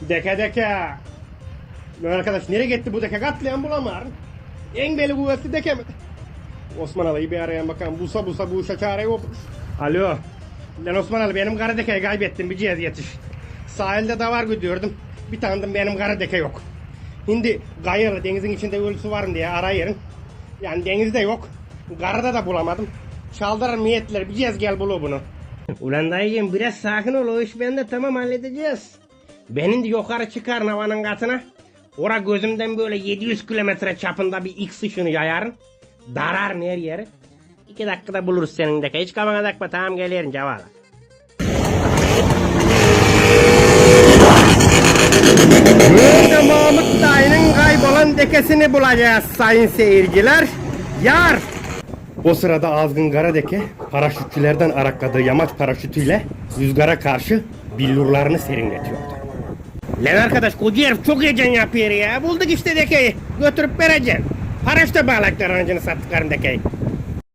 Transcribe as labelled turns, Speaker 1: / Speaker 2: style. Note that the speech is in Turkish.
Speaker 1: Deke deke. Lan arkadaş nereye gitti bu deke katlayan bulamıyorum. En beli kuvvetli deke mi? Osman Ali'yi bir arayan bakalım. Bulsa bulsa bu işe çare yok. Alo. Lan Osman Ali benim kara dekeyi kaybettim bir cihaz yetiş. Sahilde davar güdüyordum. Bir tanıdım benim kara deke yok. Şimdi Gayırlı denizin içinde ölüsü var mı diye arayırım. Yani denizde yok. Karada da bulamadım. Çaldırır niyetler bir cihaz gel bulu bunu. Ulan dayıcığım biraz sakin ol o iş bende tamam halledeceğiz. Benim de yukarı çıkar havanın katına. Ora gözümden böyle 700 kilometre çapında bir X ışını yayarım. Darar her yeri. İki dakikada buluruz senin de. Hiç kafana takma tamam geliyorum cavala. Burada Mahmut Dayı'nın kaybolan dekesini bulacağız sayın seyirciler. Yar! O sırada azgın Garadeke paraşütçülerden arakladığı yamaç paraşütüyle rüzgara karşı billurlarını serinletiyordu. Lan arkadaş koca herif çok heyecan yapıyor ya. Bulduk işte dekeyi. Götürüp vereceğim. Paraşütle bağlaklar anacını sattıklarım dekeyi.